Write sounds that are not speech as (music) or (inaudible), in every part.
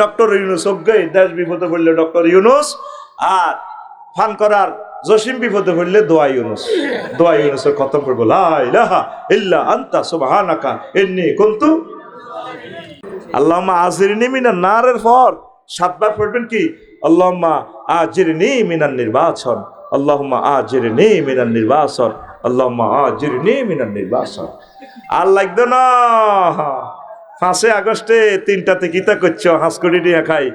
Doctor Yunus, অজ্ঞে দেশ বিপদে পড়লে ডক্টর ইউনুস আর ফান করার জসিম বিপদে পড়লে দোয়া ইউনুস। দোয়া ইউনুসের খতম করব। লা ইলাহা ইল্লা আনতা সুবহানাকা ইন্নী কুনতু। আল্লাহুম্মা আজিরনি মিনান নারের পর সাতবার পড়বেন কি? আল্লাহুম্মা আজিরনি মিনান নির্বাচন। আল্লাহুম্মা আজিরনি মিনান নির্বাচন। আল্লাহুম্মা আজিরনি মিনান নির্বাচন। আর লাগবে না। পাঁচে আগস্টে তিনটাতে কিতা করছ, হাঁসকড়ি দিয়া খাই।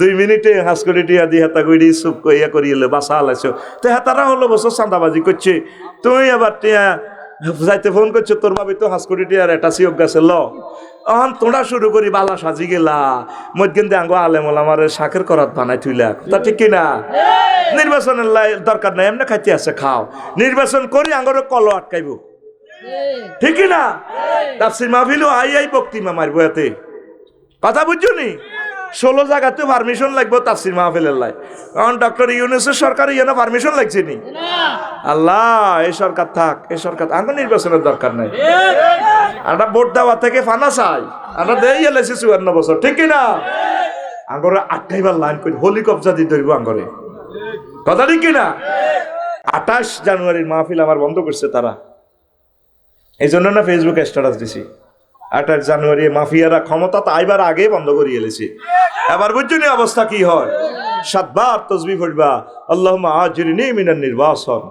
দুই মিনিটে হাঁসকড়ি দিয়া দিয়ে হাতা চুপ কইয়া করি এলে বাসা আলাইছো তো হেতারা হলো বছর চাঁদাবাজি করছে। তুমি আবার টিয়া যাইতে ফোন করছ, তোর ভাবি তো হাঁসকড়ি টিয়ার এটা সিওক গেছে ল। অহন তোমরা শুরু করি, বালা সাজি গেলা। মধ্যে আঙ্গো আলেমল আমার শাকের করাত বানাই থুইলা। তা ঠিক কিনা? নির্বাচনের দরকার নাই, এমনি খাইতে আছে, খাও। নির্বাচন করি আঙ্গরে কল আটকাইব। ঠিক না? তাফসির মাহফিলও আই আই বক্তিমা মারবো এতে। কথা বুঝছ নি? ষোলো জায়গাতে পারমিশন লাগবে তাফসির মাহফিলের লাই। কারণ ডক্টর ইউনুসের সরকার ইয়ে পারমিশন লাগছে নি। আল্লাহ, এই সরকার থাক, এই সরকার আঙ্গ নির্বাচনের দরকার নাই। আমরা ভোট দেওয়া থেকে ফানা চাই। আমরা দেই এলাইছি চুয়ান্ন বছর। ঠিক না? আঙ্গরে আটকাইবার লাইন করি হোলি কবজা দিয়ে ধরবো আঙ্গরে। কথা ঠিক কিনা আঠাশ জানুয়ারির মাহফিল আমার বন্ধ করছে তারা। এই জন্য না ফেসবুকে স্ট্যাটাস দিছি। আঠাশ জানুয়ারি মাফিয়ারা ক্ষমতা তো আইবার আগে বন্ধ করিয়ে এলেছি এবার বুঝছ অবস্থা কি হয়? সাতবার তসবি পড়বা আল্লাহ আজিরিনি মিনার নির্বাসন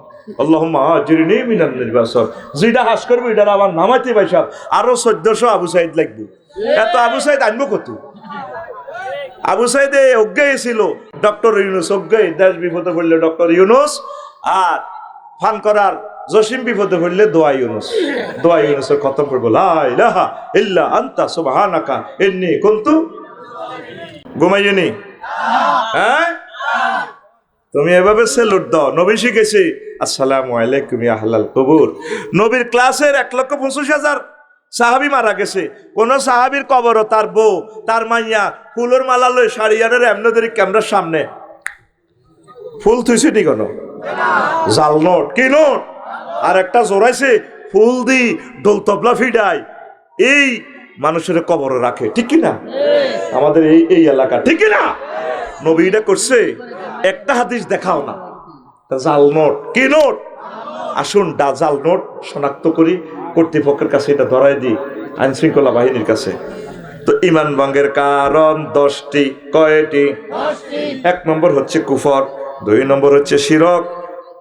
আল্লাহ আজিরিনি মিনার নির্বাসন। যেটা হাস করব এটা আবার নামাইতে পাইসাব আরও চোদ্দশো আবু সাইদ লাগবে। এত আবু সাইদ আনব কত? আবু সাইদে অজ্ঞায় ছিল। ডক্টর ইউনুস অজ্ঞায় দেশ বিপদে পড়লে ডক্টর ইউনুস আর ফান করার জসিম বিপদে পড়লে দোয়া ইউনুস। দোয়া ইউনুসের খতম করব। লা ইলাহা ইল্লা আনতা সুবহানাকা ইন্নী কুনতু ঘুমাইনি হ্যাঁ? তুমি এভাবে সেলুট দাও। নবী শিখেছি, আসসালামু আলাইকুম আহলাল কবুর। নবীর ক্লাসের এক লক্ষ পঁচিশ হাজার সাহাবি মারা গেছে। কোন সাহাবির কবরও তার বউ, তার মাইয়া ফুলের মালা লই সারিয়ানের এমনদের ক্যামেরার সামনে। ফুল থুইছে নি কোনো? জাল নোট, কি নোট? আর একটা জোরাইছে ফুল দি দোল তবলা ফিডাই এই মানুষের কবরে রাখে ঠিক কি না আমাদের এই এই এলাকা ঠিক কি না নবী এটা করছে একটা হাদিস দেখাও না। জাল নোট কি নোট? আসুন জাল নোট শনাক্ত করি কর্তৃপক্ষের কাছে এটা ধরাই দিই আইন শৃঙ্খলা বাহিনীর কাছে। তো ইমান ভঙ্গের কারণ দশটি কয়টি? এক নম্বর হচ্ছে কুফর দুই নম্বর হচ্ছে শিরক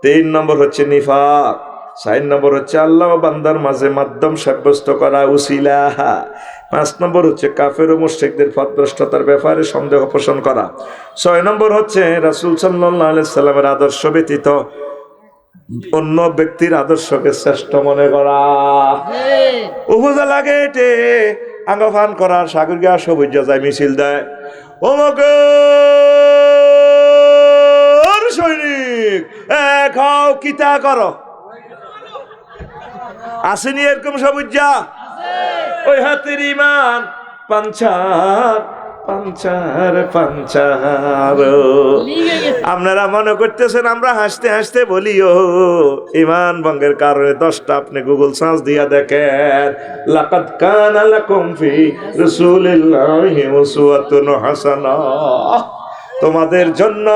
তিন নম্বর হচ্ছে নিফাক। চার নম্বর হচ্ছে আল্লাহ বান্দার মাঝে মাধ্যম সাব্যস্ত করা উসিলা। পাঁচ নম্বর হচ্ছে কাফের ও মুশ্রিকদের পথভ্রষ্টতার ব্যাপারে সন্দেহ পোষণ করা। ছয় নম্বর হচ্ছে রাসুল সাল্লাহ সাল্লামের আদর্শ ব্যতীত অন্য ব্যক্তির আদর্শকে শ্রেষ্ঠ মনে করা। উপজেলা গেটে আঙ্গফান করার গিয়া সবুজ যায় মিছিল দেয়। অমক সৈনিক খাও কিতা করো। আসেনি এরকম সবুজা ওই হাতের ইমান পাঞ্চার পাঞ্চার পাঞ্চার। আপনারা মনে করতেছেন আমরা হাসতে হাসতে বলিও ইমান ভঙ্গের কারণে দশটা আপনি গুগল সার্চ দিয়া দেখেন। লাকাদ কানা লাকুম ফি রাসূলিল্লাহি উসওয়াতুন হাসানা। তোমাদের জন্য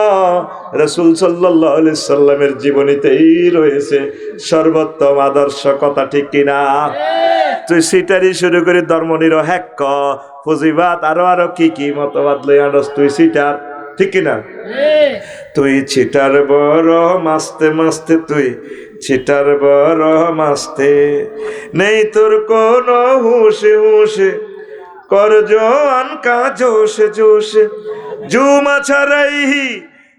রসুল সাল্লাহ আলি সাল্লামের জীবনীতেই রয়েছে সর্বোত্তম আদর্শ কথা ঠিক কিনা? তুই সিটারি শুরু করে ধর্ম নিরহেক পুঁজিবাদ আরও আরও কি কি মতবাদ লই আনস তুই সিটার? ঠিক কিনা? তুই ছিটার বড় মাস্তে মাস্তে, তুই ছিটার বড় মাস্তে। নেই তোর কোন হুশে হুশে কর জোয়ান কা জোশে জোশে। জুমা ছাড়াই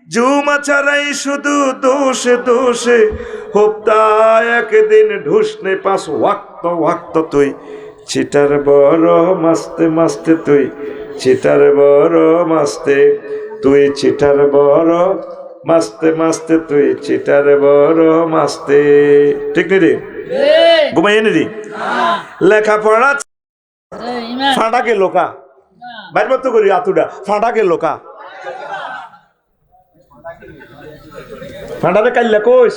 জুমা ছাড়াই শুধু দোষে দোষে। হোপ্তা একদিন ঢুসনে পাস ওয়াক্ত ওয়াক্ত তুই। ছিটার বড় মাস্তে মাস্তে তুই। ছিটার বড় মাস্তে তুই চিটার বড় মাস্তে মাস্তে তুই। চিটার বড় মাস্তে। ঠিক নি রে? ঘুমাইয়ে নি রে? লেখাপড়া ফাঁটাকে লোকা। বাইর তো করি আতুডা ফাঁটাকে লোকা। ফাঁটারে কাইল্লা কইস।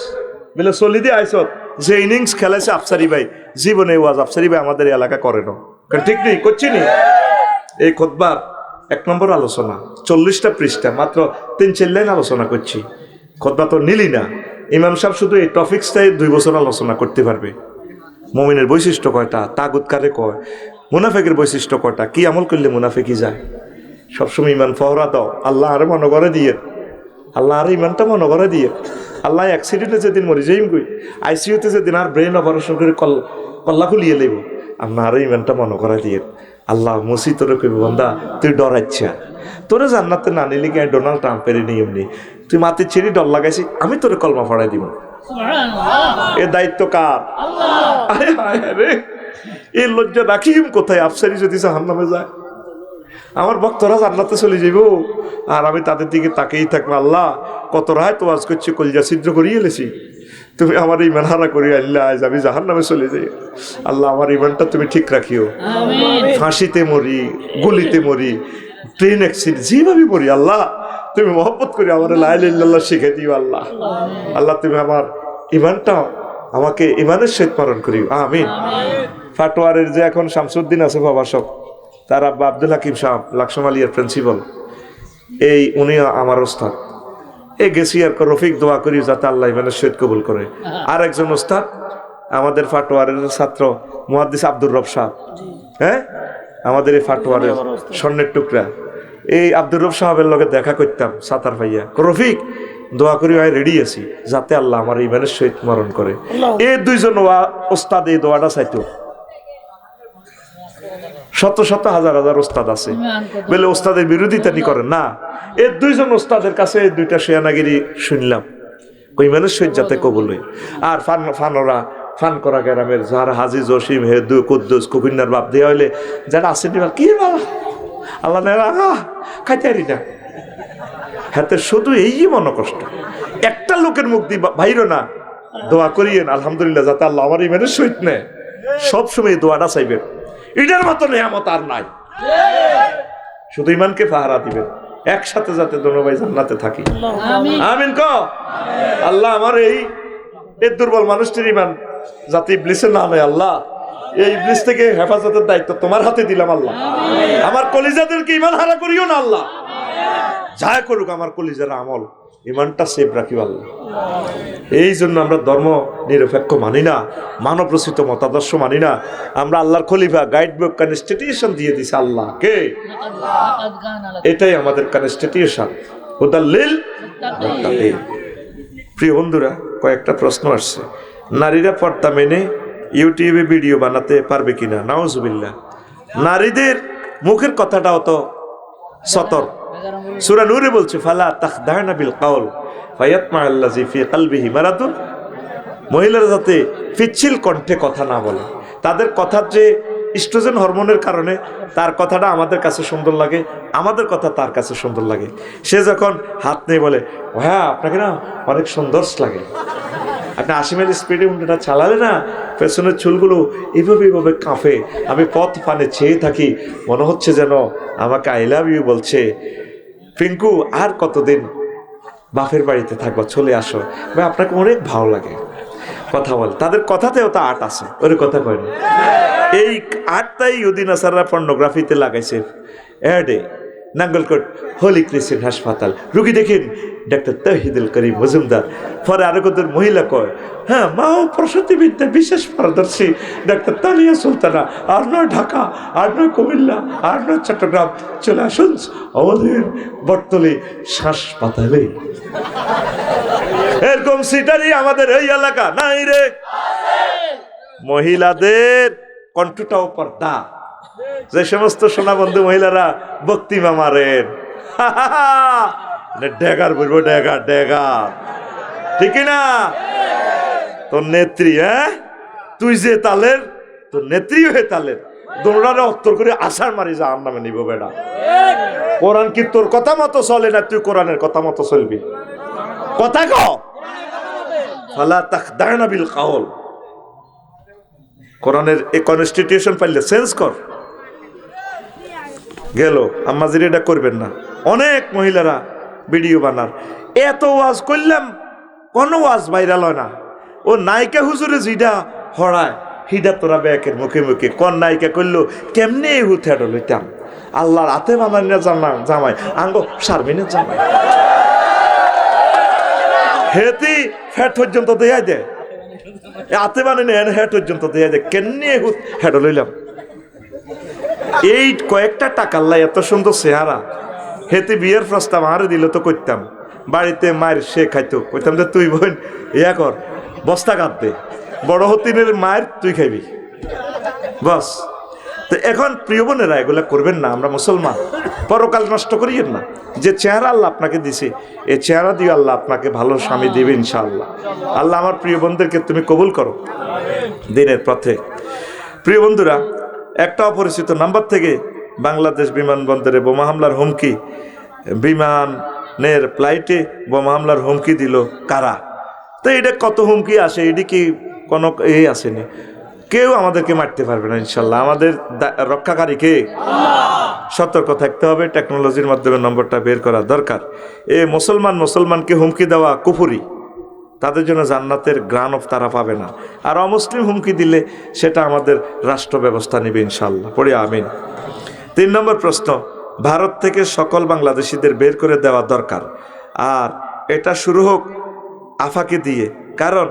বলে চলি দিয়ে আইসত যে ইনিংস খেলাইছে আফসারি ভাই জীবনে ওয়াজ আফসারি ভাই আমাদের এলাকা করে না। ঠিক নেই? করছি নি? এই খোদবার এক নম্বর আলোচনা। চল্লিশটা পৃষ্ঠা মাত্র তিন চার লাইন আলোচনা করছি। খোদবা তো নিলি না। ইমাম সাহেব শুধু এই টপিক্সটাই দুই বছর আলোচনা করতে পারবে। মমিনের বৈশিষ্ট্য কয়টা? তাগুত কারে কয়? মুনাফেকের বৈশিষ্ট্য কটা কি আমল করলে মুনাফেকি যায়? সবসময় ইমান ফহরা দাও। আল্লাহ আরে মনে করে দিয়ে। আল্লাহ আর ইমানটা মনে করে দিয়ে। আল্লাহ অ্যাক্সিডেন্টে যেদিন মরি যাইম গই আইসিইউতে যেদিন আর ব্রেন অপারেশন করে কল কল্লা খুলিয়ে লইব আপনার আর ইমানটা মনে করে দিয়ে। আল্লাহ মসি তোরে কইব বন্ধা তুই ডরাচ্ছা তোরে জান্নাতে না নিলে কি ডোনাল্ড ট্রাম্পের নিয়ম নেই? তুই মাটির ছিঁড়ি ডর লাগাইছি আমি তোরে কলমা ফড়াই দিব এ দায়িত্ব কার? আরে হায় হায় রে এই লজ্জা রাখিম কোথায়? আফসারি যদি জাহান নামে যায়। আমার ভক্তরা জান্নাতে চলে যাইব। আর আমি তাদের দিকে তাকেই থাকব। আল্লাহ কত রায় তো আজ করছি কলজা ছিদ্র করিয়ে এলেছি তুমি আমার ইমান হারা করি আল্লাহ আজ আমি জাহান নামে চলে যাই। আল্লাহ আমার ইমানটা তুমি ঠিক রাখিও। ফাঁসিতে মরি গুলিতে মরি ট্রেন অ্যাক্সিডেন্ট যেভাবে মরি আল্লাহ তুমি মহব্বত করে আমার লাইল্লাহ শিখে দিও আল্লাহ। আল্লাহ তুমি আমার ইমানটা আমাকে ইমানের সহিত পালন করিও। আমিন। ফাটোয়ারের যে এখন শামসুদ্দিন আছে সব তার আব্বা আব্দুল হাকিম সাহেব লাকসম আলিয়ার প্রিন্সিপাল এই উনি আমার ওস্তাদ। এ গেছি আর রফিক দোয়া করি যাতে আল্লাহ ইমানের সহিত কবুল করে। আর একজন ওস্তাদ আমাদের ফাটোয়ারের ছাত্র মুহাদ্দিস আব্দুর রব সাহেব হ্যাঁ? আমাদের এই ফাটোয়ারের স্বর্ণের টুকরা। এই আব্দুর রব সাহেবের লগে দেখা করতাম সাতার ভাইয়া কো রফিক দোয়া করি ভাই রেডি আছি যাতে আল্লাহ আমার ইমানের সহিত মরণ করে। এই দুইজন ওয়া- ওস্তাদ এই দোয়াটা চাইতো। শত শত হাজার হাজার ওস্তাদ আছে। বলে ওস্তাদের বিরোধিতা নি করেন। না এই দুইজন ওস্তাদের কাছে দুইটা শেয়ানাগিরি শুনলাম। ওই মানুষ কবুল হয়। আর ফান ফানরা ফান করা গ্রামের যারা হাজি জসিম হেদু কুদ্দুস কুকুন্নার বাপ দেওয়া হইলে যারা আসেন কি বাবা আল্লাহ খাইতে পারি না। হাতে শুধু এই মন কষ্ট একটা লোকের মুখ দি ভাইরো না। দোয়া করিয়েন আলহামদুলিল্লাহ যাতে আল্লাহ আমার ইমানের সহিত নেয়। সবসময় দোয়াটা চাইবেন। এটার মতো নেয়ামত আর নাই। শুধু ইমানকে পাহারা দিবেন একসাথে যাতে দোনো ভাই জান্নাতে থাকি। আমিন। ক? আল্লাহ আমার এই এই দুর্বল মানুষটির ইমান যাতে ইবলিসে না নেয় আল্লাহ। এই ইবলিস থেকে হেফাজতের দায়িত্ব তোমার হাতে দিলাম আল্লাহ। আমার কলিজাদেরকে ইমান হারা করিও না আল্লাহ। যা করুক আমার কলিজার আমল। ইমানটা সেভ রাখিব আল্লাহ। এই জন্য আমরা ধর্ম নিরপেক্ষ মানি না, মানব রচিত মতাদর্শ মানি না। আমরা আল্লাহর খলিফা গাইড বুক কনস্টিটিউশন দিয়ে দিছে আল্লাহ কে এটাই আমাদের কনস্টিটিউশন হুদাল্লিল। প্রিয় বন্ধুরা, কয়েকটা প্রশ্ন আসছে। নারীরা পর্দা মেনে ইউটিউবে ভিডিও বানাতে পারবে কিনা? নাউজুবিল্লাহ। নারীদের মুখের কথাটা অত সতর্ক। সুরা নূরে বলছে, ফালা তাখদানা বিল কাউল, ফায়াতমা আল্লাজি ফি কলবিহি মারাদুন। মহিলারা যাতে পিচ্ছিল কণ্ঠে কথা না বলে, তাদের কথার যে ইস্ট্রোজেন হরমোনের কারণে তার কথাটা আমাদের কাছে সুন্দর লাগে, আমাদের কথা তার কাছে সুন্দর লাগে। সে যখন হাত নিয়ে বলে হ্যাঁ আপনাকে না অনেক সুন্দর লাগে। আপনি আশি মাইল স্পিডে উল্টোটা চালালে না, পেছনের চুলগুলো এভাবে এইভাবে কাঁপে। আমি পথ পানে চেয়ে থাকি, মনে হচ্ছে যেন আমাকে আই লাভ ইউ বলছে। পিঙ্কু, আর কতদিন বাপের বাড়িতে থাকব? চলে আসো। ভাই, আপনাকে অনেক ভালো লাগে। কথা বলে। তাদের কথাতেও তো আর্ট আছে। ওর কথা কয় এই আর্টটাই ইউদিন আসাররা পর্নোগ্রাফিতে লাগাইছে। অ্যাডে নাঙ্গলকোট হোলি ক্রিশ্চিয়ান হাসপাতাল রুগী দেখেন, ডাক্তার তহিদুল করিম মজুমদার। পরে আরও কত মহিলা কয় হ্যাঁ মা ও প্রসূতি বিদ্যা বিশেষ পারদর্শী, ডাক্তার তানিয়া সুলতানা, আর নয় ঢাকা, আর নয় কুমিল্লা, আর নয় চট্টগ্রাম। চলে আসুন আমাদের বর্তলে হাসপাতালে। এরকম সিটারই আমাদের এই এলাকা। নাই রে। মহিলাদের কণ্ঠটাও পর্দা। যে সমস্ত সোনা বন্ধু মহিলারা বক্তিমা মারেন (laughs) ডেগার বলব, ডেগার ডেগার। ঠিক না? তোর নেত্রী হ্যাঁ? তুই যে তালের, তোর নেত্রী হয়ে তালের। দোলনারে অত্তর করে আষাঢ় মারি যা নামে নিব বেড়া কোরআন কি তোর কথা মতো চলে না তুই কোরআনের কথা মতো চলবি? কথা ক। তাক দায়না বিল কাউল। কোরআনের এই কনস্টিটিউশন পাইলে চেঞ্জ কর। গেল। আম্মাজির এটা করবেন না। অনেক মহিলারা ভিডিও বানার। এত ওয়াজ করলাম, কোনো ওয়াজ ভাইরাল হয় না। ও নায়িকা হুজুরে যেটা হরায় হিডা তোরা ব্যাকের মুখে মুখে। কন নায়িকা করল, কেমনে এই হুথেটো লইতাম? আল্লাহর হাতে বানানি জামা জামাই, আঙ্গ সারমিনের জামাই। হেতি ফ্যাট পর্যন্ত দেয়া দেয় হাতে বানানি হেট পর্যন্ত দেয়া দেয় কেমনি হেড লইলাম? এই কয়েকটা টাকার লাই এত সুন্দর চেহারা। হেতে বিয়ের প্রস্তাব আরে দিল তো করতাম বাড়িতে মায়ের সে খাইতো। কইতাম যে তুই বোন, ইয়া কর, বস্তা কাটতে বড় হতিনের মায়ের তুই খাইবি। বস, তো এখন প্রিয় বোনেরা এগুলা করবেন না, আমরা মুসলমান। পরকাল নষ্ট করিয়েন না। যে চেহারা আল্লাহ আপনাকে দিছে এই চেহারা দিয়ে আল্লাহ আপনাকে ভালো স্বামী দেবে ইনশাআল্লাহ। আল্লাহ আমার প্রিয় বোনদেরকে তুমি কবুল করো। দিনের পথে। প্রিয় বন্ধুরা একটা অপরিচিত নাম্বার থেকে বাংলাদেশ বিমানবন্দরে বোমা হামলার হুমকি। বিমানের ফ্লাইটে বোমা হামলার হুমকি দিল কারা? তো এটা কত হুমকি আসে এটি কি কোনো এ আসেনি? কেউ আমাদেরকে মারতে পারবে না ইনশাল্লাহ। আমাদের রক্ষাকারীকে সতর্ক থাকতে হবে টেকনোলজির মাধ্যমে নম্বরটা বের করা দরকার। এ মুসলমান মুসলমানকে হুমকি দেওয়া কুফুরি। তাদের জন্য জান্নাতের গ্রান অফ তারা পাবে না। আর অমুসলিম হুমকি দিলে সেটা আমাদের রাষ্ট্র ব্যবস্থা নেবে ইনশাল্লাহ পড়ি আমিন। তিন নম্বর প্রশ্ন, ভারত থেকে সকল বাংলাদেশিদের বের করে দেওয়া দরকার। আর এটা শুরু হোক আফাকে দিয়ে। কারণ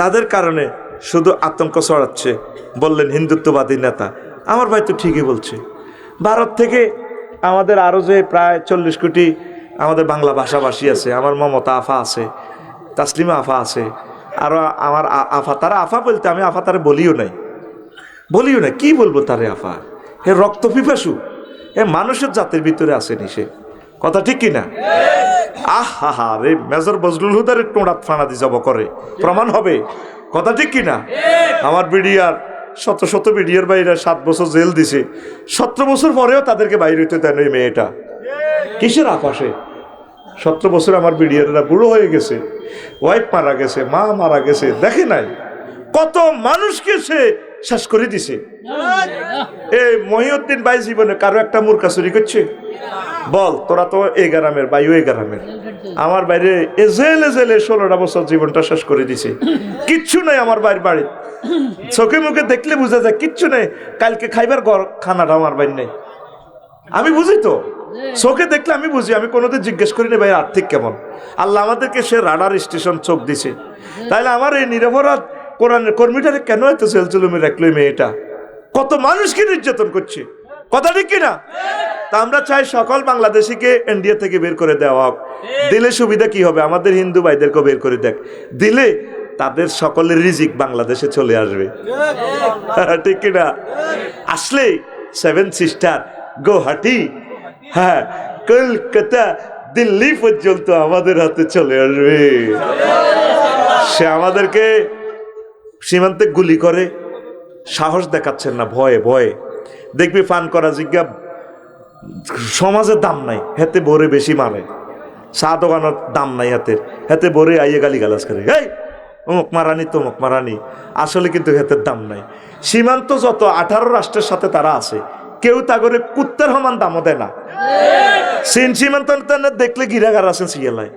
তাদের কারণে শুধু আতঙ্ক ছড়াচ্ছে বললেন হিন্দুত্ববাদী নেতা। আমার ভাই তো ঠিকই বলছে। ভারত থেকে আমাদের আরও যে প্রায় চল্লিশ কোটি আমাদের বাংলা ভাষাভাষী আছে, আমার মমতা আফা আছে তাসলিমা আফা আছে। আর আমার আফা, তারা আফা বলতে আমি আফা তারা বলিও নাই। বলিও না কি বলব তারে আফা? হে রক্ত পিপাসু, হে মানুষের জাতের ভিতরে আসেনি সে। কথা ঠিক কিনা? আহ হা রে, মেজর বজলুল হুদার টোঁড়াত ফানা দি যাব করে। প্রমাণ হবে। কথা ঠিক কিনা? আমার বিডিআর, শত শত বিডিআর বাইরে সাত বছর জেল দিছে। সতেরো বছর পরেও তাদেরকে বাইরে হইতে দেন ওই মেয়েটা। কিসের আপাশে সতেরো বছর আমার বিডিআররা বুড়ো হয়ে গেছে ওয়াইফ মারা গেছে, মা মারা গেছে, দেখে নাই কত মানুষকে সে শেষ করে দিছে। এই মহিউদ্দিন ভাই জীবনে কারও একটা মূর্খা চুরি করছে? বল, তোরা তো এই গ্রামের ভাই ওই গ্রামের। আমার বাইরে এজেল এজেলে ষোলোটা বছর জীবনটা শেষ করে দিছে। কিচ্ছু নাই আমার বাইর বাড়ি। চোখে মুখে দেখলে বোঝা যায় কিচ্ছু নেই। কালকে খাইবার ঘর, খানাটা আমার বাইর নেই। আমি বুঝি তো? চোখে দেখলে আমি বুঝি, আমি কোনোদিন জিজ্ঞেস করি না ভাই আর্থিক কেমন? আল্লাহ আমাদেরকে সে রাডার স্টেশন চোখ দিছে। তাইলে আমার এই নিরপরাধ কোরআনের কর্মীটারে কেন এত সেলচুলুমে রাখল মেয়েটা? কত মানুষকে নির্যাতন করছে। কথা ঠিক কিনা? তা আমরা চাই সকল বাংলাদেশিকে ইন্ডিয়া থেকে বের করে দেওয়া হোক। দিলে সুবিধা কি হবে? আমাদের হিন্দু ভাইদেরকে বের করে দেখ। দিলে তাদের সকলের রিজিক বাংলাদেশে চলে আসবে। (laughs) ঠিক কিনা? আসলে সেভেন সিস্টার গুয়াহাটি। হ্যাঁ কলকাতা, দিল্লি পর্যন্ত আমাদের হাতে চলে আসবে। সে আমাদেরকে সীমান্তে গুলি করে, সাহস দেখাচ্ছেন না, ভয়ে ভয়ে। দেখবি, ফান করা জিজ্ঞা সমাজের দাম নাই, হেতে ভরে বেশি মারে। চা দোকানের দাম নাই হাতের হেতে ভরে আইয়ে গালি গালাজ করে। এই, অমুক মারানি, তমুক মারানি, আসলে কিন্তু হেতের দাম নাই। সীমান্ত যত আঠারো রাষ্ট্রের সাথে তারা আছে কেউ তা করে কুত্তের সমান দামও দেয় না। সিন সীমান্ত দেখলে গিরাগার আছেন সিয়েলায়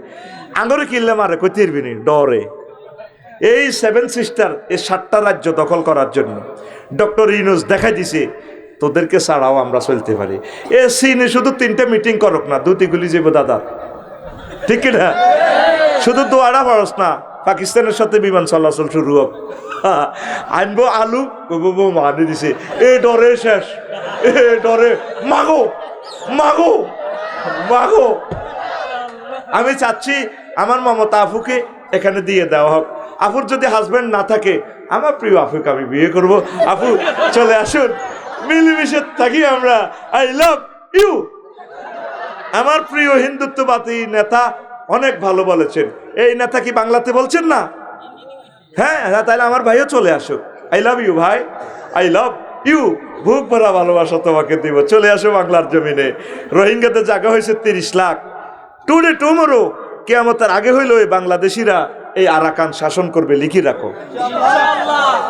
আঙরে কিনলে মারে, কই তিরবিনি ডরে। এই সেভেন সিস্টার এই সাতটা রাজ্য দখল করার জন্য। ডক্টর ইউনুস দেখাই দিছে, তোদেরকে ছাড়াও আমরা চলতে পারি। এ চীনে শুধু তিনটে মিটিং করক না দুটি গুলি যাব দাদা। ঠিক না? শুধু দোয়ারা খরচ না, পাকিস্তানের সাথে বিমান চলাচল শুরু হোক। আনব আলু কইবো মানে দিছে। এ ডরে শেষ। এ ডরে, মাগো মাগো মাগো। আমি চাচ্ছি আমার মমতা আফুকে এখানে দিয়ে দেওয়া হোক। আফুর যদি হাজবেন্ড না থাকে, আমার প্রিয় আফুকে আমি বিয়ে করব। আফু, চলে আসুন। মিলেমিশে থাকি আমরা। আই লাভ ইউ আমার প্রিয় হিন্দুত্ববাদী নেতা অনেক ভালো বলেছেন। এই নেতা কি বাংলাতে বলছেন না? হ্যাঁ হ্যাঁ তাহলে আমার ভাইও চলে আসুক। আই লাভ ইউ ভাই। আই লাভ ইউ বুক ভরা ভালোবাসা তোমাকে দিব। চলে আসো বাংলার জমিনে। রোহিঙ্গাতে জায়গা হয়েছে তিরিশ লাখ। টুডে টুমোরো, কেয়ামতের আগে হইল এই বাংলাদেশিরা এই আরাকান শাসন করবে, লিখি রাখো।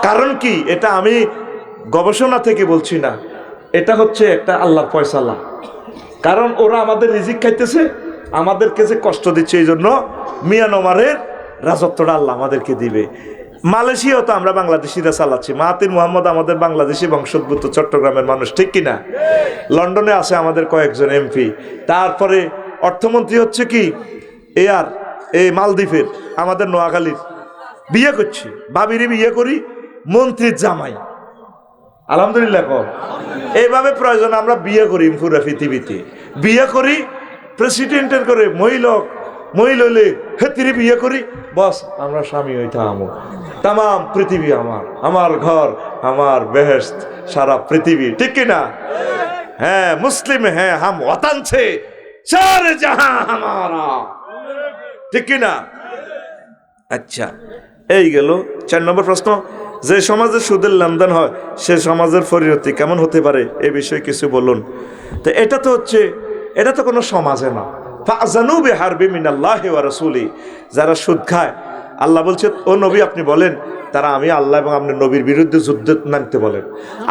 কারণ কি? এটা আমি গবেষণা থেকে বলছি না। এটা হচ্ছে একটা আল্লাহর ফয়সালা। কারণ ওরা আমাদের রিজিক খাইতেছে, আমাদেরকে যে কষ্ট দিচ্ছে এই জন্য মিয়ানমারের রাজত্বটা আল্লাহ আমাদেরকে দিবে। মালয়েশিয়াও তো আমরা বাংলাদেশিরা চালাচ্ছি। মাহাতির মোহাম্মদ আমাদের বাংলাদেশি বংশোদ্ভূত চট্টগ্রামের মানুষ, ঠিক কিনা? লন্ডনে আছে আমাদের কয়েকজন এমপি। তারপরে অর্থমন্ত্রী হচ্ছে কি? এ আর এই মালদ্বীপের, আমাদের নোয়াখালীর। বিয়ে করছি। ভাবিরি বিয়ে করি, মন্ত্রীর জামাই। আলহামদুলিল্লাহ কর এইভাবে প্রয়োজন আমরা বিয়ে করি পুরো পৃথিবীতে। বিয়ে করি, প্রেসিডেন্টের করে মহিলক মহিলা হলে হেতিরে বিয়ে করি। বস, আমরা স্বামী হইতে আমো তাম পৃথিবী আমার আমার ঘর, আমার বেহেস্ত সারা পৃথিবী। ঠিক কিনা? হ্যাঁ মুসলিম হ্যাঁ হাম ওতান ছে, চার জাহাঁ হামারা। ঠিক কিনা? আচ্ছা এই গেল চার নম্বর প্রশ্ন। যে সমাজে সুদের লেনদেন হয়, সে সমাজের পরিণতি কেমন হতে পারে? এ বিষয়ে কিছু বলুন। তো এটা তো হচ্ছে, এটা তো কোনো সমাজে না। ফাজানু বিহারবি মিনাল্লাহি ওয়া রাসূলি, যারা সুদ খায় আল্লাহ বলছে, ও নবী, আপনি বলেন। তারা, আমি আল্লাহ এবং আপনার নবীর বিরুদ্ধে যুদ্ধ নামতে বলেন।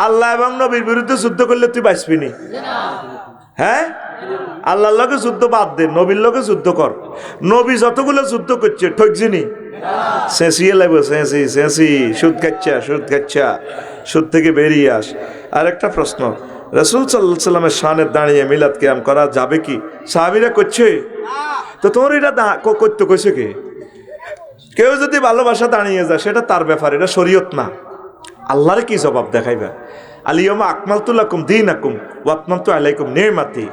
আল্লাহ এবং নবীর বিরুদ্ধে যুদ্ধ করলে তুই বাঁচবি নি। হ্যাঁ? আল্লাহর লগে যুদ্ধ বাদ দে, নবীর লোকে যুদ্ধ কর। নবী যতগুলো যুদ্ধ করছে ঠকছিনি চেঁচিয়ে লাগবে চেঁচি চেঁচি সুদ খাচ্ছা সুদ খাচ্ছা সুদ থেকে বেরিয়ে আস। আর একটা প্রশ্ন, রসুল সাল্লাহ সাল্লামের সানের দাঁড়িয়ে মিলাদ কেয়াম করা যাবে কি? সাহাবিরা করছে? তো তোমার এটা করতে কইছে কে? কেউ যদি ভালোবাসা দাঁড়িয়ে যায়, সেটা তার ব্যাপার, এটা শরীয়ত না। আল্লাহর কি জবাব দেখাইবা? আলিয়মা আকমাল তুলাকুম দিন আকুম ওয়াতমাম তো আলাইকুম নেমাতি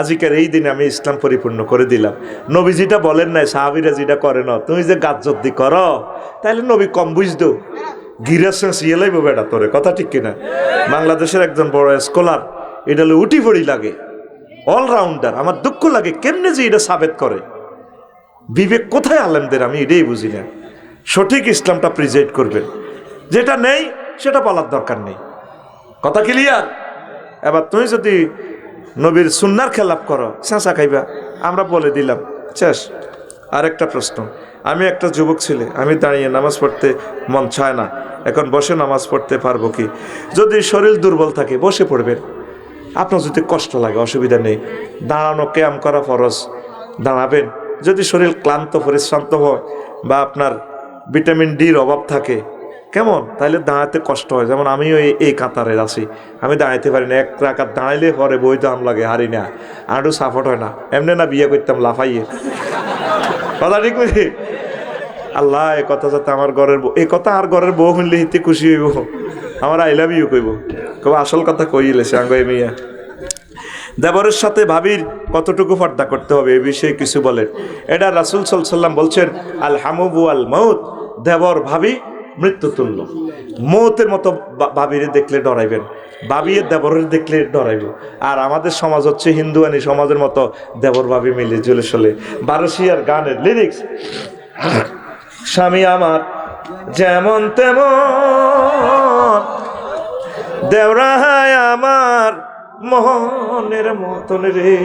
আজিকার এই দিনে আমি ইসলাম পরিপূর্ণ করে দিলাম। নবী যেটা বলেন নাই, সাহাবিরা যেটা করে না, তুমি যে গাছ যদি করো তাহলে নবী কম বুঝতো। গিরা সেঁচিয়ে লাইব বেটা তোরে, কথা ঠিক কিনা? বাংলাদেশের একজন বড় স্কলার এটা হলো উঠি পড়ি লাগে অলরাউন্ডার আমার দুঃখ লাগে কেমনে যে এটা সাবেত করে। বিবেক কোথায় আলেমদের? আমি এটাই বুঝি না। সঠিক ইসলামটা প্রিজাইড করবেন। যেটা নেই, সেটা বলার দরকার নেই। কথা ক্লিয়ার এবার তুমি যদি নবীর সুন্নার খেলাপ করো, চেঁচা খাইবা। আমরা বলে দিলাম। শেষ। আরেকটা প্রশ্ন। আমি একটা যুবক ছেলে, আমি দাঁড়িয়ে নামাজ পড়তে মন চায় না। এখন বসে নামাজ পড়তে পারব কি? যদি শরীর দুর্বল থাকে, বসে পড়বেন। আপনার যদি কষ্ট লাগে, অসুবিধা নেই। দাঁড়ানো, ক্যাম করা ফরজ। দাঁড়াবেন। যদি শরীর ক্লান্ত, পরিশ্রান্ত হয় বা আপনার ভিটামিন ডির অভাব থাকে, কেমন? তাহলে দাঁড়াতে কষ্ট হয়। যেমন আমিও এই কাতারের আছি। আমি দাঁড়াইতে পারি না। এক রাকাত দাঁড়াইলে পরে বই আম লাগে, হারি না। আরও সাপোর্ট হয় না। এমনি না বিয়ে করতাম, লাফাইয়ে। কথা ঠিক বুঝি? আল্লাহ এই কথা যাতে আমার ঘরের বউ এই কথা আর ঘরের বউ শুনলে হিতে খুশি হইব। আমার আই ইউ কইব। কব আসল কথা কইলে সে আঙ্গ মিয়া। দেবরের সাথে ভাবির কতটুকু পর্দা করতে হবে এ বিষয়ে কিছু বলেন। এটা রাসুল সাল্লাম বলছেন, আল হামুবু আল মৌত দেবর, ভাবি মৃত্যুতুল্য মৌতের মতো ভাবিরে দেখলে ডরাইবেন, ভাবিয়ে দেবরের দেখলে ডরাইব। আর আমাদের সমাজ হচ্ছে হিন্দুয়ানি সমাজের মতো, দেবর, ভাবি মিলে জুলে চলে বারোশিয়ার গানের লিরিক্স স্বামী আমার, যেমন তেমন, দেওরাহায় আমার মোহনের মতন রে।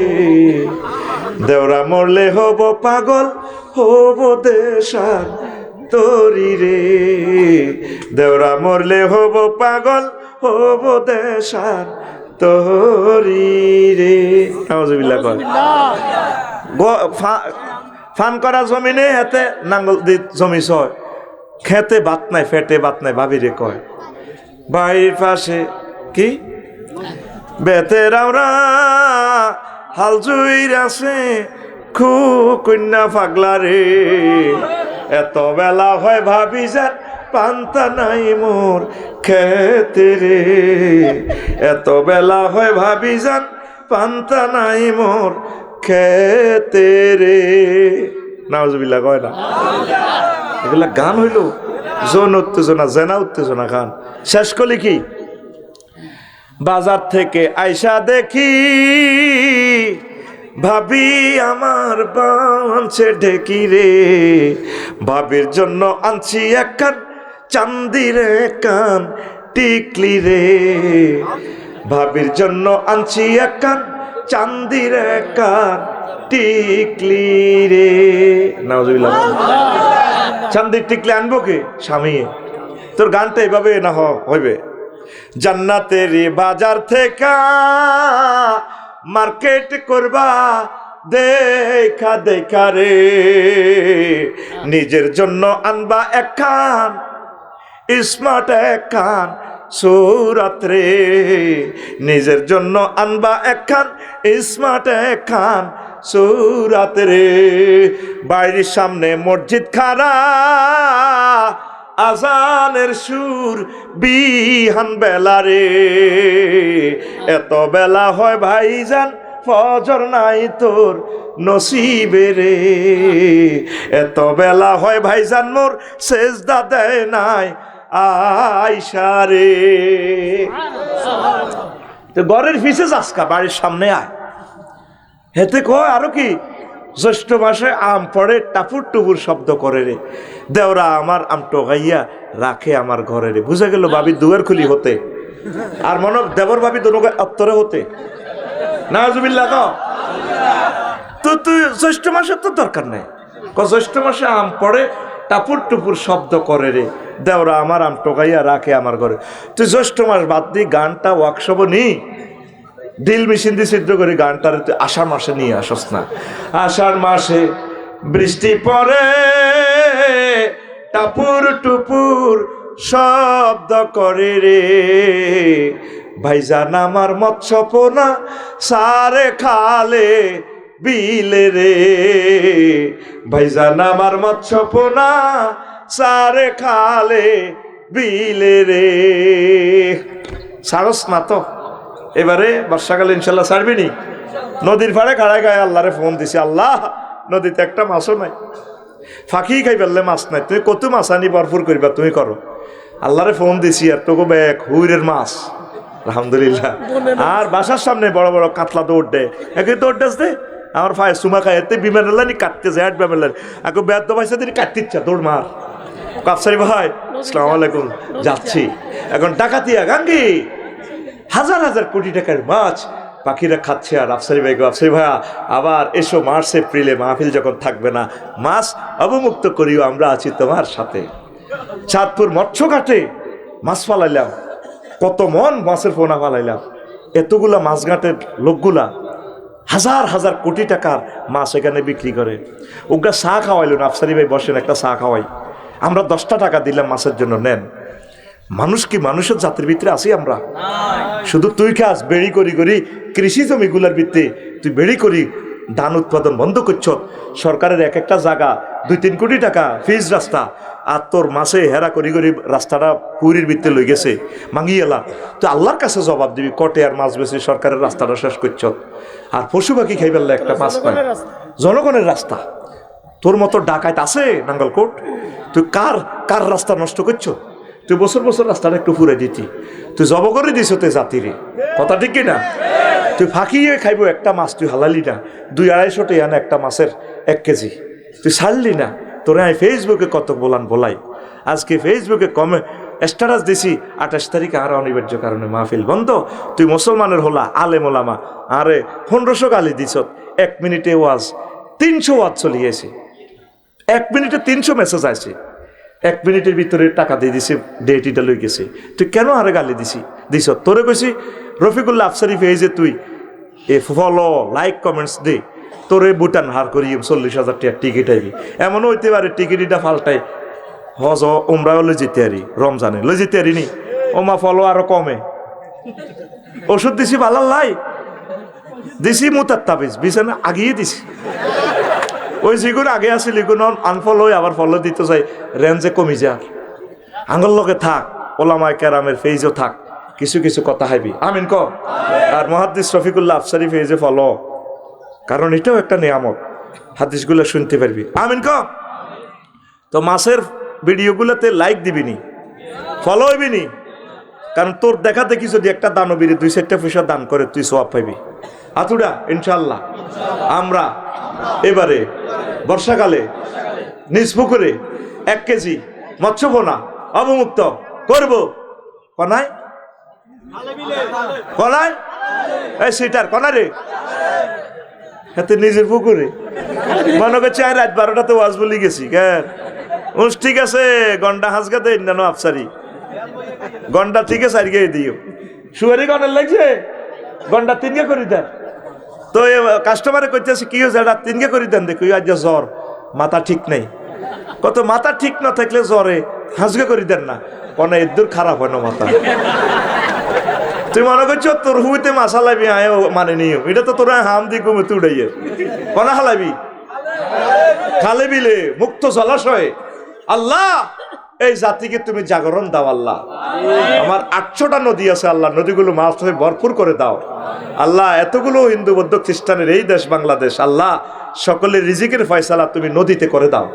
দেওরা মরলে হব পাগল, হব দেশার তরি রে। দেওরা মরলে হব পাগল, হব দেশার তরি রে। ফান করা জমিনে হাতে নাঙ্গল দি জমি ছয়। খেতে বাত নাই, ফেটে বাত নাই, ভাবি রে কয়। বাড়ির পাশে কি? বেতের আমরা হাল আছে, খু কন্যা পাগলা রে। এত বেলা হয় ভাবি যান পান্তা নাই মোর খেতে রে। এত বেলা হয় ভাবি যান পান্তা নাই মোর খেতে রে। নাওজবিল্লা কয় না? এগুলা গান হইল। যৌন উত্তেজনা, জেনা উত্তেজনা গান। শেষ করলি কি? বাজার থেকে আইসা দেখি, ভাবি আমার বাঁচে ঢেকি রে। ভাবির জন্য আনছি কান, চান্দির কান টিকলি রে। ভাবির জন্য আনছি এক কান, চান্দির কান টিকলি রে। নাউজুবিল্লাহ চান্দির টিকলি আনব কি? স্বামী, তোর গানটা এভাবে না হইবে। জান্নাতের বাজার থেকে মার্কেট করবা, দেখা দেখা রে। নিজের জন্য আনবা একখান স্মার্ট একখান সৌরাত্রে নিজের জন্য আনবা একখান স্মার্ট একখান সৌরাত্রে বাইরের সামনে মসজিদ খারা আজানের সুর বিহান বেলা রে। এত বেলা হয় ভাইজান, ফজর নাই তোর নসিবে রে। এত বেলা হয় ভাইজান মোর সেজদা দেয় নাই আইসা রে। ঘরের ফিসে যাসকা বাড়ির সামনে আয়। হেতে কয়, আরও কি? জ্যৈষ্ঠ মাসে আম পড়ে, টাপুর টুপুর শব্দ করে রে। দেওরা আমার আম টোকাইয়া রাখে আমার ঘরে রে। বুঝে গেল বাবি দুয়ের খুলি হতে। আর মনে দেবর ভাবি দোনো অত্তরে হতে। না জুবিল্লা ক। তো তুই জ্যৈষ্ঠ মাসের তো দরকার নাই। ক, জ্যৈষ্ঠ মাসে আম পড়ে, টাপুর টুপুর শব্দ করে রে। দেওরা আমার আম টোকাইয়া রাখে আমার ঘরে। তুই জ্যৈষ্ঠ মাস বাদ দিয়ে গানটা ওয়ার্কশপও নি। ডিল মেশিন দিয়ে সিদ্ধ করে গানটার আষাঢ় মাসে নিয়ে আসস না। আষাঢ় মাসে বৃষ্টি পড়ে, টাপুর টুপুর শব্দ করে রে। ভাইজান আমার মৎস্যপনা সারে খালে বিলে রে। ভাইজান আমার মৎস্যপনা সারে খালে বিলে রে। সারস না তো? এবারে বর্ষাকালে ইনশাল্লাহ ছাড়বি নি নদীর পাড়ে খাড়ায় গায়ে আল্লাহরে ফোন দিছি আল্লাহ নদীতে একটা মাছও নাই। ফাঁকি খাই ফেললে মাছ নাই। তুমি কত মাছ আনি ভরপুর করিবা তুমি করো। আল্লাহরে ফোন দিছি আর তোকে ব্যাগ হুইরের মাছ। আলহামদুলিল্লাহ। আর বাসার সামনে বড় বড় কাতলা দৌড় দেয়। একে দৌড় দেস দে। আমার ফায় সুমা খায় এতে বিমান এলানি কাটতে যায় বিমান এখন বেদ দবাইছে তিনি কাটতে ইচ্ছা দৌড় মার। কাপসারি ভাই আসসালামু আলাইকুম যাচ্ছি। এখন ডাকাতিয়া গাঙ্গি! হাজার হাজার কোটি টাকার মাছ পাখিরা খাচ্ছে আর আফসারি ভাই গো, আফসারি ভাইয়া, আবার এসো মার্চ, এপ্রিলে মাহফিল যখন থাকবে না, মাছ অবমুক্ত করিও, আমরা আছি তোমার সাথে। চাঁদপুর মৎস্য ঘাটে মাছ ফালাইলাম, কত মন মাছের পোনা ফালাইলাম। এতগুলা মাছ ঘাটের লোকগুলা হাজার হাজার কোটি টাকার মাছ এখানে বিক্রি করে। ওগা চা খাওয়াইল আফসারি ভাই বসেন, একটা চা খাওয়াই। আমরা দশটা টাকা দিলাম মাছের জন্য, নেন। মানুষ কি মানুষের জাতির ভিতরে আছি আমরা? শুধু তুই খাস বেড়ি করি করি কৃষি জমিগুলোর ভিত্তি, তুই বেড়ি করি ধান উৎপাদন বন্ধ করছ। সরকারের এক একটা জায়গা দুই তিন কোটি টাকা ফিজ রাস্তা, আর তোর মাসে হেরা করি করি রাস্তাটা পুরীর ভিত্তি লই গেছে। মাঙ্গি এলা। তুই আল্লাহর কাছে জবাব দিবি, কটে আর মাছ বেশি সরকারের রাস্তাটা শেষ করছ। আর পশু পাখি খাই ফেললে একটা মাছ পায়। জনগণের রাস্তা। তোর মতো ডাকাত আছে নাঙ্গলকোট? তুই কার কার রাস্তা নষ্ট করছ? তুই বছর বছর রাস্তাটা একটু ফুরে দিতি। তুই জব করে দিছ তুই জাতিরে। কথা ঠিক কি না তুই ফাঁকিয়ে খাইব একটা মাছ তুই হালালি না। দুই আড়াইশো টাকা একটা মাছের এক কেজি। তুই ছাড়লি না। তোরে আমি ফেসবুকে কত বলান বলাই। আজকে ফেসবুকে কমে স্ট্যাটাস দিছি, আঠাশ তারিখে আর অনিবার্য কারণে মাহফিল বন্ধ। তুই মুসলমানের হলা আলে মোলামা আরে, পনেরোশো গালি দিছ। এক মিনিটে ওয়াজ তিনশো ওয়াজ চলিয়েছে। এক মিনিটে তিনশো মেসেজ আছে এক মিনিটের ভিতরে টাকা দিয়ে দিছে ডেট এটা লই গেছে। তুই কেন আরে গালি দিছি? দিস তোরে কইছি, রফিকুল্লাহ আফসারি পেয়েছে তুই, এ ফলো লাইক কমেন্টস দে, তোরে বুটান হার করি, চল্লিশ হাজার টাকার টিকিট আইবি। এমনও হইতে পারে টিকিটটা ফাল্টাই হজ ওমরা লই যেতে আরি রমজানে লই যেতে আরি নি ওমা ফলো আরও কমে। ওষুধ দিছি ভালো লাই দিছি মুতার তাবিজ বিছানা আগিয়ে দিছি। ওই যেগুলো আগে আছিল এগুলো আনফল হয়ে আবার ফলো দিতে চাই। রেঞ্জে কমি যার আঙ্গল লগে থাক ওলামায় ক্যারামের ফেজও থাক। কিছু কিছু কথা হাইবি। আমিন ক? আর মহাদ্দিস রফিকুল্লাহ আফসারি ফেজে ফলো কারণ এটাও একটা নিয়ামত। হাদিসগুলো শুনতে পারবি। আমিন ক? তো মাসের ভিডিওগুলোতে লাইক দিবি নি ফলো হইবি নি কারণ তোর দেখা দেখি যদি একটা দানবীরে দুই চারটা পয়সা দান করে তুই সোয়াব পাইবি। আতুডা ইনশাল্লাহ আমরা এবারে বর্ষাকালে, নিজ পুকুরে এক কেজি মৎস্যপোনা অবমুক্ত করব। কনায় কনায় এই সিটার কনা রে হাতে নিজের পুকুরে। মনে করছে আর রাত বারোটাতে ওয়াজ বলি গেছি কেন উস, ঠিক আছে, গন্ডা হাসগাতে ইন্দানো আফসারি। গন্ডা ঠিক আছে আর দিও। সুয়ারি গন্ডার লাগছে? গন্ডা তিনকে করি দেন। তো কাস্টমারে কইতেছে, কি হয়েছে? এটা তিনকে করি দেন দেখো আজ জ্বর, মাথা ঠিক নেই। কত মাথা ঠিক না থাকলে জ্বরে হাঁসগে করি দেন না। কোন এদুর খারাপ হয় না মাথা। তুই মনে করছ, তোর হুইতে মাসা লাবি আয় মানে নিও এটা তো তোরা হাম দি কমে তুড়াইয়ে কোন হালাবি? খালে বিলে, মুক্ত জলাশয়ে। আল্লাহ! এই জাতিকে তুমি জাগরণ দাও আল্লাহ। আমার আটশোটা নদী আছে আল্লাহ নদীগুলো মাছ ধরে ভরপুর করে দাও। আল্লাহ এতগুলো হিন্দু বৌদ্ধ খ্রিস্টানের এই দেশ বাংলাদেশ আল্লাহ সকলের রিজিকের ফয়সালা তুমি নদীতে করে দাও।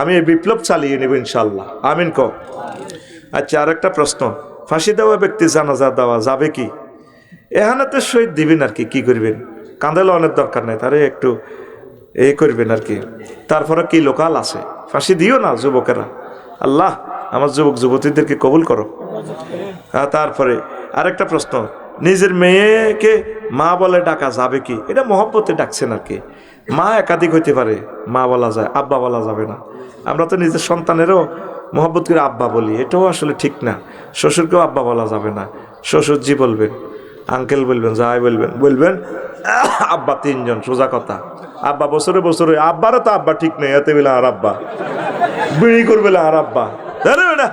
আমি এই বিপ্লব চালিয়ে নেব ইনশাল্লাহ আমিন ক আচ্ছা আর একটা প্রশ্ন। ফাঁসি দেওয়া ব্যক্তি জানাজা দেওয়া যাবে কি? এখানে তো শহীদ দিবেন আর কি কি করবেন? কাঁদালে অনেক দরকার নেই তারে একটু এ করবেন আর কি। তারপরে কি লোকাল আছে? ফাঁসি দিও না যুবকেরা। আল্লাহ, আমার যুবক যুবতীদেরকে কবুল করো। তারপরে আরেকটা প্রশ্ন, নিজের মেয়েকে মা বলে ডাকা যাবে কি? এটা মহব্বতে ডাকছেন আর কি। মা একাধিক হইতে পারে, মা বলা যায়, আব্বা বলা যাবে না। আমরা তো নিজের সন্তানেরও মহব্বত করে আব্বা বলি, এটাও আসলে ঠিক না। শ্বশুরকেও আব্বা বলা যাবে না। শ্বশুর জি বলবেন, আঙ্কেল বলবেন যাই বলবেন বলবেন আব্বা তিনজন, সোজা কথা। আব্বা, বছরে বছরে আব্বারও তো আব্বা ঠিক নেই, এতে বেলা আর আব্বা। বিড়ি করবে আর আব্বা। ধরে না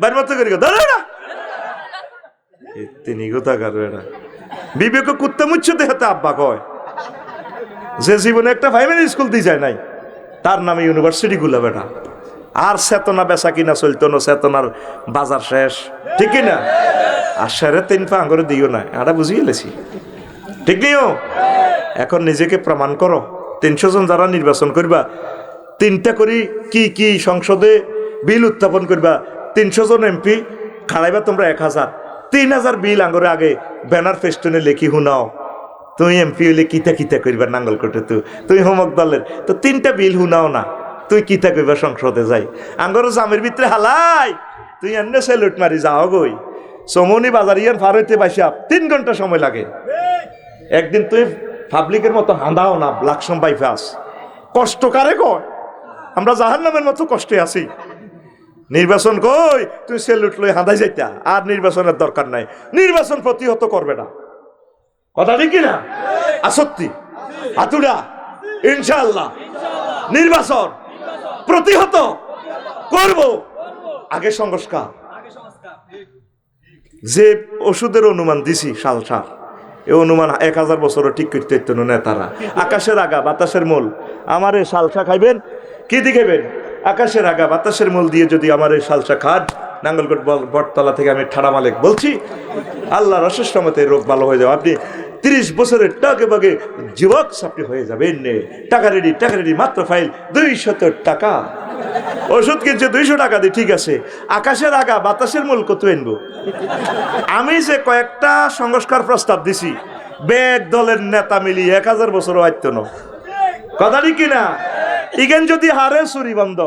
বাড়ির মতো করি ধরে না তিনি কথা কারবে না বিবেক কুত্তে মুচ্ছে দেহাতে আব্বা কয়। যে জীবনে একটা প্রাইমারি স্কুল দিয়ে যায় নাই, তার নামে ইউনিভার্সিটি গুলো বেটা আর চেতনা বেচা কিনা চলতো না, চেতনার বাজার শেষ। ঠিক না? আর সেরে তিন পা আঙ্গরে দিও না, এটা বুঝিয়ে লেছি। ঠিক নিও? এখন নিজেকে প্রমাণ করো। তিনশো জন যারা নির্বাচন করবা, তিনটা করি কি কি সংসদে বিল উত্থাপন করবা, তিনশো জন এমপি খাড়াইবা তোমরা এক হাজার। তিন হাজার বিল আঙ্গরে আগে ব্যানার ফেস্টনে লেখি হুনাও তুই এমপি হইলে কিতা কিতা করবা নাঙ্গল কোটে তুই? তুই হোমক দলের। তো তিনটা বিল হুনাও না। তুই কিতা করবা সংসদে যাই। আঙ্গর জামের ভিতরে হালাই। তুই এমনি সেলুট মারি যাও গই। সমনি বাজার ইয়ান ফার হইতে বাইসা তিন ঘণ্টা সময় লাগে। একদিন তুই পাবলিকের মতো হাঁদাও না, লাকসম বাইফাস কষ্ট কারে কয়? আমরা জাহান নামের মতো কষ্টে আছি। নির্বাচন কই? তুই সেলুট লই হাঁদাই যাইতা। আর নির্বাচনের দরকার নাই। নির্বাচন প্রতিহত করবে না। কথা ঠিক না আসত্তি আতুরা? ইনশাআল্লাহ। নির্বাচন প্রতিহত করব। আগে সংস্কার। যে ওষুধের অনুমান দিছি, সাল সাল। এ অনুমান এক হাজার বছরও ঠিক করতে হইতো না নেতারা। আকাশের আগা, বাতাসের মূল। আমার সালসা খাইবেন? কি দিয়ে আকাশের আগা, বাতাসের মূল দিয়ে যদি আমার এই সালসা খাট নাঙ্গলকোট বটতলা থেকে আমি ঠাড়া মালিক। বলছি আল্লাহ রসের মতে রোগ ভালো হয়ে যাবে আপনি তিরিশ বছরের টাকে বাগে যুবক আপনি হয়ে যাবেন টাকা রেডি টাকা রেডি মাত্র ফাইল দুই শত টাকা। ওষুধ কিনছে, দুইশো টাকা দিয়ে ঠিক আছে। আকাশের আগা, বাতাসের মূল কত আনব? আমি যে কয়েকটা সংস্কার প্রস্তাব দিছি, বেগ দলের নেতা মিলি এক হাজার বছর হয়তো না কথা কি না ইগেন যদি হারে চুরি বন্ধ,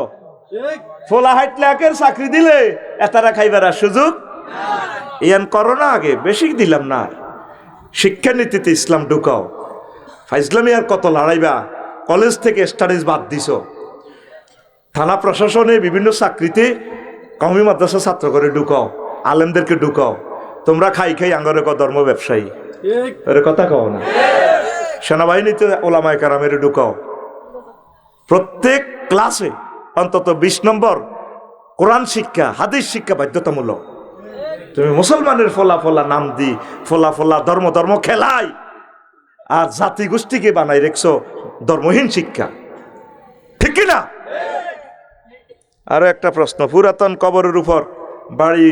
ফোলা হাইটলে একের চাকরি দিলে, এতারা খাইবার সুযোগ? ইয়ান করোনা আগে, বেশি দিলাম না। শিক্ষানীতিতে ইসলাম ঢুকাও। ফাইজলামি আর কত লড়াইবা, কলেজ থেকে স্টাডিজ বাদ দিছ। থানা প্রশাসনে বিভিন্ন চাকরিতে কমি মাদ্রাসা ছাত্র করে ঢুকাও, আলেমদেরকে ঢুকাও। তোমরা খাই খাই আঙ্গরে ধর্ম ব্যবসায়ী। এর কথা কও না। সেনাবাহিনীতে ওলামায় কারামের ঢুকাও। প্রত্যেক ক্লাসে অন্তত বিশ নম্বর কোরআন শিক্ষা, হাদিস শিক্ষা বাধ্যতামূলক। তুমি মুসলমানের ফলা ফলা নাম দি, ফলা ফলা ধর্ম ধর্ম খেলাই। আর জাতি গোষ্ঠীকে বানাই রেখছো ধর্মহীন শিক্ষা। ঠিক কি না আরও একটা প্রশ্ন, পুরাতন কবরের উপর বাড়ি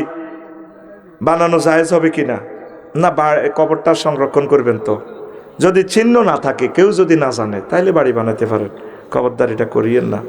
বানানো জায়েজ হবে কিনা? না কবরটা সংরক্ষণ করবেন তো। যদি চিহ্ন না থাকে, কেউ যদি না জানে, তাইলে বাড়ি বানাতে পারেন। খবরদার এটা করিয়েন না।